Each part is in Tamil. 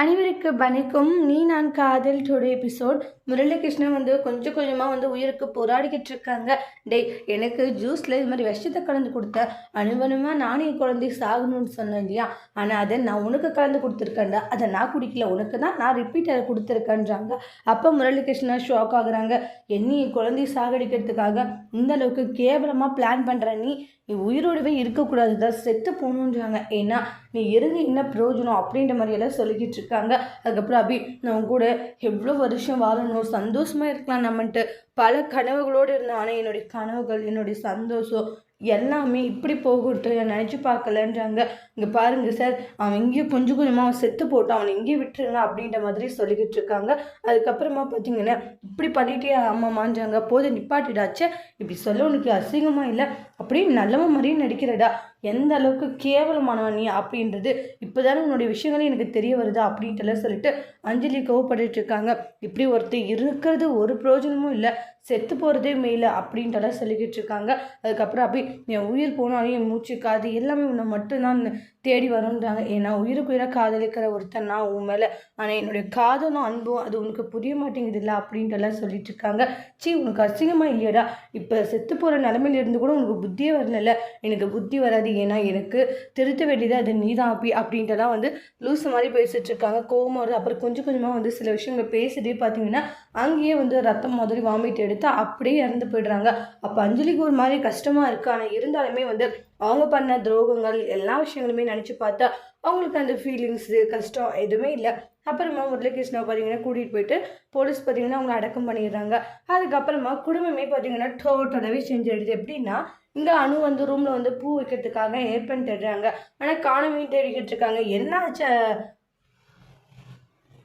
அனைவருக்கு வணக்கம். நீ நான் காதல் டுடே எபிசோட். முரளிகிருஷ்ணன் வந்து கொஞ்சம் கொஞ்சமாக வந்து உயிருக்கு போராடிக்கிட்டு இருக்காங்க. டேய் எனக்கு ஜூஸில் இது மாதிரி விஷத்தை கலந்து கொடுத்த அனுபவமாக நானே என் குழந்தை சாகணும்னு சொன்னேன் இல்லையா? ஆனால் அதை நான் உனக்கு கலந்து கொடுத்துருக்கேன்டா. அதை நான் குடிக்கல. உனக்கு தான் நான் ரிப்பீட் அதை கொடுத்துருக்கேன்றாங்க. அப்போ முரளிகிருஷ்ணன் ஷாக் ஆகுறாங்க. என்ன என் குழந்தைய சாகடிக்கிறதுக்காக இந்த அளவுக்கு கேவலமாக பிளான் பண்ணுற நீ? நீ உயிரோடவே இருக்கக்கூடாது. தான் செத்து போகணுன்றாங்க ஏன்னா நீ இருந்து என்ன பிரயோஜனம்? அப்படின்ற மாதிரியெல்லாம் சொல்லிக்கிட்டு இருக்காங்க அதுக்கப்புறம் அபி நான் கூட எவ்வளோ வருஷம் வாழணும் சந்தோஷமாக இருக்கலாம் நம்மன்ட்டு. பல கனவுகளோடு இருந்தேன். ஆனால் என்னுடைய கனவுகள் என்னுடைய சந்தோஷம் எல்லாமே இப்படி போகட்டும் நான் நினச்சி பார்க்கலன்றாங்க. இங்கே பாருங்கள் சார் அவன் இங்கேயும் கொஞ்சம் கொஞ்சமாக அவன் செத்து போட்டான் அவனை இங்கேயே விட்டுருங்க அப்படின்ற மாதிரி சொல்லிக்கிட்டு இருக்காங்க. அதுக்கப்புறமா பார்த்தீங்கன்னா இப்படி பண்ணிட்டே அம்மாமான்றாங்க போது நிப்பாட்டிடாச்சே இப்படி சொல்ல உனக்கு அசிங்கமாக இல்லை? அப்படியே நல்லவன் மாதிரியே நடிக்கிறடா. எந்த அளவுக்கு கேவலமானவன் நீ அப்படின்றது இப்போதானே உன்னுடைய விஷயங்களே எனக்கு தெரிய வருதா அப்படின்ட்டுலாம் சொல்லிட்டு அஞ்சலி கோவப்பட்டுட்டு இருக்காங்க. இப்படி ஒருத்தர் இருக்கிறது ஒரு பிரயோஜனமும் இல்லை. செத்து போகிறதே மேலே அப்படின்ட்டுலாம் சொல்லிக்கிட்டு இருக்காங்க. அதுக்கப்புறம் அப்படி என் உயிர் போனாலும் என் மூச்சு காது எல்லாமே உன்னை மட்டும்தான் தேடி வரும்ன்றாங்க. ஏன்னா உயிருக்கு உயிராக காதலிக்கிற ஒருத்தன் நான் உன் மேலே. ஆனால் என்னுடைய காதலும் அன்பும் அது உனக்கு புரிய மாட்டேங்குது இல்லை அப்படின்ட்டுலாம் சொல்லிட்டு இருக்காங்க. சீ உனக்கு அசிங்கமாக இல்லையடா. இப்போ செத்து போகிற நிலமையில இருந்து கூட உனக்கு புத்தியே வரல எனக்கு புத்தி வராது. ஏன்னா எனக்கு திருத்த வேண்டியது அது நீ தான் அப்படி அப்படின்ட்டுலாம் வந்து லூஸ் மாதிரி பேசிட்டு இருக்காங்க. கோவமாக வருது. அப்புறம் கொஞ்சம் கொஞ்சமாக வந்து சில விஷயங்கள் பேசிட்டே பார்த்தீங்கன்னா அங்கேயே வந்து ரத்தம் மாதிரி வாமிட் எடுத்து அப்படியே இறந்து போயிடுறாங்க. அப்போ அஞ்சலிக்கு ஒரு மாதிரி கஷ்டமாக இருக்குது ஆனால் இருந்தாலுமே வந்து அவங்க பண்ண துரோகங்கள் எல்லா விஷயங்களுமே நினச்சி பார்த்தா அவங்களுக்கு அந்த ஃபீலிங்ஸு கஷ்டம் எதுவுமே இல்லை. அப்புறமா முரளிகிருஷ்ணா பார்த்தீங்கன்னா கூட்டிகிட்டு போயிட்டு போலீஸ் பார்த்தீங்கன்னா அவங்கள அடக்கம் பண்ணிடுறாங்க. அதுக்கப்புறமா குடும்பமே பார்த்தீங்கன்னா டோட்டலாகவே செஞ்சிடுது. எப்படின்னா இங்கே அணு வந்து ரூமில் வந்து பூ வைக்கிறதுக்காக ஏற்பன் தேடுறாங்க. ஆனால் காணவே தேடிக்கிட்டு இருக்காங்க. என்ன ச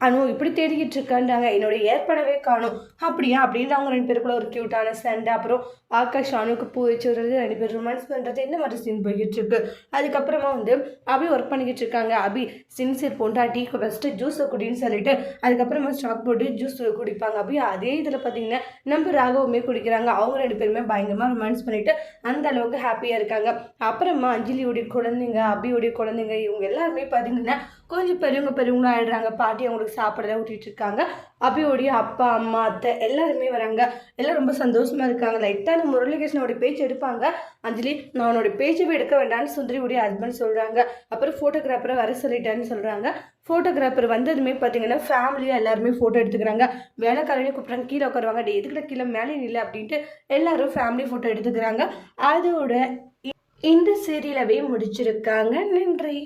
அனு இப்படி தேடிக்கிட்டு இருக்கான்றாங்க. என்னுடைய ஏற்படவே காணும். அப்படியா? அப்படின்னு அவங்க ரெண்டு பேருக்குள்ள ஒரு க்யூட்டான சண்டை. அப்புறம் ஆகாஷ் அணுக்கு பூ வச்சு விடுறது ரெண்டு பேர் ரொமான்ஸ் பண்ணுறது இந்த மாதிரி சீன் போய்கிட்டு இருக்கு. அதுக்கப்புறமா வந்து அபி ஒர்க் பண்ணிக்கிட்டு இருக்காங்க. அபி சின்சியர் பொண்டாட்டி ஃபஸ்ட்டு ஜூஸை குடின்னு சொல்லிட்டு அதுக்கப்புறமா ஸ்டாக் போட்டு ஜூஸ் குடிப்பாங்க. அபி அதே இதில் பார்த்தீங்கன்னா நம்ம ராகவுமே குடிக்கிறாங்க. அவங்க ரெண்டு பேருமே பயங்கரமாக ரொமான்ஸ் பண்ணிட்டு அந்த அளவுக்கு ஹாப்பியாக இருக்காங்க. அப்புறமா அஞ்சலியோடைய குழந்தைங்க அபியுடைய குழந்தைங்க இவங்க எல்லாருமே பார்த்தீங்கன்னா கொஞ்சம் பெரியவங்க பெரியவங்களும் ஆயிடுறாங்க. பாட்டி அவங்களுக்கு சாப்பிட ஊட்டிகிட்டு இருக்காங்க. அபியோடைய அப்பா அம்மா அத்தை எல்லாருமே வராங்க. எல்லாம் ரொம்ப சந்தோஷமாக இருக்காங்க. லைட்டாக அந்த முரளிகிருஷ்ணனோட பேச்சு எடுப்பாங்க. அஞ்சலி நான் அவனோட பேச்சவே எடுக்க வேண்டாம்னு சுந்தரியுடைய ஹஸ்பண்ட் சொல்கிறாங்க அப்புறம் ஃபோட்டோகிராஃபரை வர சொல்லிட்டேன்னு சொல்கிறாங்க ஃபோட்டோகிராஃபர் வந்ததுமே பார்த்தீங்கன்னா ஃபேமிலியாக எல்லாருமே ஃபோட்டோ எடுத்துக்கிறாங்க. வேலைக்காரனே கூப்பிட்றாங்க கீழே உட்காருவாங்க. டே எதுக்கிட்ட கீழே? மேலே இல்லை அப்படின்ட்டு எல்லாரும் ஃபேமிலி ஃபோட்டோ எடுத்துக்கிறாங்க. அதோட இந்த சீரியலவே முடிச்சிருக்காங்க. நன்றி.